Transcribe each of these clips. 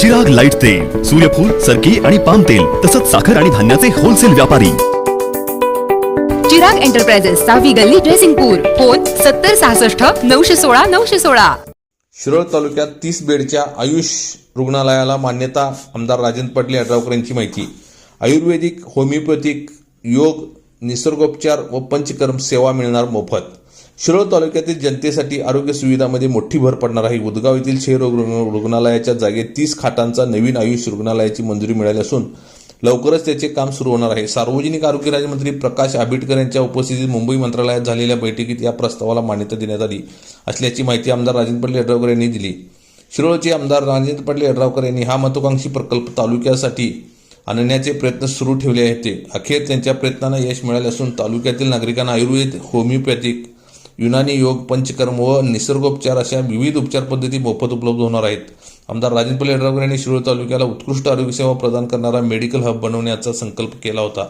जग लाइट तेल सूर्यफूल सरकी आणि पाम तेल तसंच साखर आणि धान्याचे होलसेल व्यापारी. चिराग एंटरप्राइजेस सहावी गल्ली ड्रेसिंगपूर फोन सत्तर सहासष्ट नऊशे सोळा नऊशे सोळा. शिरोळ तालुक्यात तीस बेडच्या आयुष रुग्णालयाला मान्यता आमदार राजेंद्र पाटील यड्रावकर यांची माहिती. आयुर्वेदिक होमिओपॅथिक योग निसर्गोपचार व पंचकर्म सेवा मिळणार मोफत. शिरोळ तालुक्यातील जनतेसाठी आरोग्य सुविधामध्ये मोठी भर पडणार आहे. उदगाव येथील क्षयरोग रुग्ण- रुग्णालयाच्या जागेत तीस खाटांचा नवीन आयुष रुग्णालयाची मंजुरी मिळाली असून लवकरच त्याचे काम सुरू होणार आहे. सार्वजनिक आरोग्य राज्यमंत्री प्रकाश आंबेडकर यांच्या उपस्थितीत मुंबई मंत्रालयात झालेल्या बैठकीत या प्रस्तावाला मान्यता देण्यात आली असल्याची माहिती आमदार राजेंद्र पाटील यड्रावकर यांनी दिली. शिरोळचे आमदार राजेंद्र पाटील यड्रावकर यांनी हा महत्वाकांक्षी प्रकल्प तालुक्यासाठी आणण्याचे प्रयत्न सुरू ठेवले होते अखेर त्यांच्या प्रयत्नांना यश मिळाले असून तालुक्यातील नागरिकांना आयुर्वेद होमिओपॅथिक युनानी योग पंचकर्म व निसर्गोपचार अशा विविध उपचार पद्धती मोफत उपलब्ध होणार आहेत. आमदार राजेंद्र पाटील यांनी शिरोळ तालुक्याला उत्कृष्ट आरोग्यसेवा प्रदान करणारा मेडिकल हब बनवण्याचा संकल्प केला होता.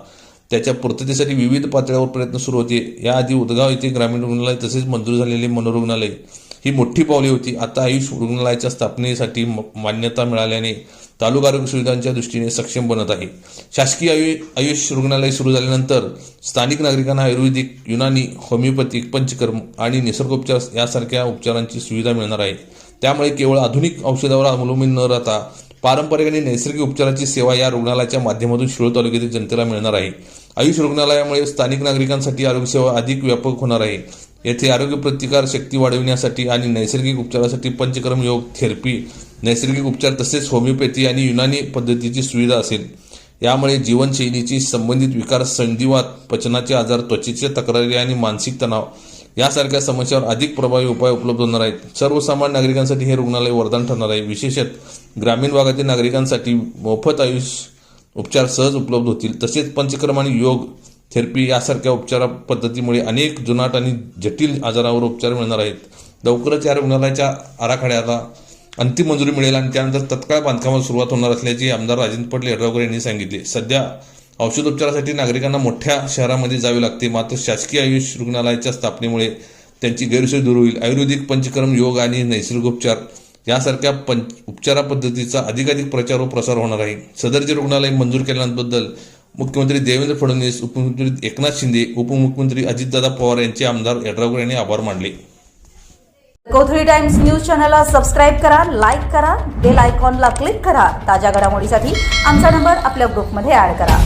त्याच्या पूर्ततेसाठी विविध पातळ्यावर प्रयत्न सुरू होते. याआधी उदगाव येथे ग्रामीण रुग्णालय तसेच मंजूर झालेले मनोरुग्णालय. ही मोठी पावले होती. आता आयुष रुग्णालयाच्या स्थापनेसाठी म- मान्यता मिळाल्याने तालुका आरोग्य सुविधांच्या दृष्टीने सक्षम बनत आहे. शासकीय आयु आयुष रुग्णालय सुरू झाल्यानंतर स्थानिक नागरिकांना आयुर्वेदिक युनानी होमिओपॅथिक पंचकर्म आणि निसर्गोपचार यासारख्या उपचारांची सुविधा मिळणार आहे. त्यामुळे केवळ आधुनिक औषधावर अवलंबून न राहता पारंपरिक आणि नैसर्गिक उपचाराची सेवा या रुग्णालयाच्या माध्यमातून शिरोळ तालुक्यातील जनतेला मिळणार आहे. आयुष रुग्णालयामुळे स्थानिक नागरिकांसाठी आरोग्यसेवा अधिक व्यापक होणार आहे. येथे आरोग्य प्रतिकार शक्ती वाढविण्यासाठी आणि नैसर्गिक उपचारासाठी पंचकर्म योग थेरपी नैसर्गिक उपचार तसेच होमिओपॅथी आणि युनानी पद्धतीची सुविधा असेल. यामुळे जीवनशैलीची संबंधित विकार संधिवात पचनाचे आजार त्वचेच्या तक्रारी आणि मानसिक तणाव यासारख्या समस्यावर अधिक प्रभावी उपाय उपलब्ध होणार आहेत. सर्वसामान्य नागरिकांसाठी हे रुग्णालय वरदान ठरणार आहे. विशेषत ग्रामीण भागातील नागरिकांसाठी मोफत आयुष उपचार सहज उपलब्ध होतील. तसेच पंचक्रम आणि योग थेरपी यासारख्या उपचार पद्धतीमुळे अनेक जुनाट आणि जटिल आजारावर उपचार मिळणार आहेत. लवकरच या रुग्णालयाच्या आराखड्याला अंतिम मंजुरी मिळेल आणि त्यानंतर तत्काळ बांधकामाला सुरुवात होणार असल्याचे आमदार राजेंद्र पाटील यड्रावकर यांनी सांगितले. सध्या औषधोपचारासाठी नागरिकांना मोठ्या शहरामध्ये जावे लागते. मात्र शासकीय आयुष रुग्णालयाच्या स्थापनेमुळे त्यांची गैरसोय दूर होईल. आयुर्वेदिक पंचकर्म योग आणि नैसर्गिकोपचार यासारख्या पंच उपचारा पद्धतीचा अधिकाधिक प्रचार व प्रसार होणार आहे. सदरचे रुग्णालय मंजूर केल्याबद्दल मुख्यमंत्री देवेंद्र फडणवीस उपमुख्यमंत्री एकनाथ शिंदे उपमुख्यमंत्री अजितदादा पवार यांचे आमदार यड्रावकर यांनी आभार मानले. कोथळी टाइम्स न्यूज चॅनलला सबस्क्राईब करा लाईक करा बेल आयकॉनला क्लिक करा. ताज्या घडामोडीसाठी आमचा नंबर आपल्या ग्रुपमध्ये ऍड करा.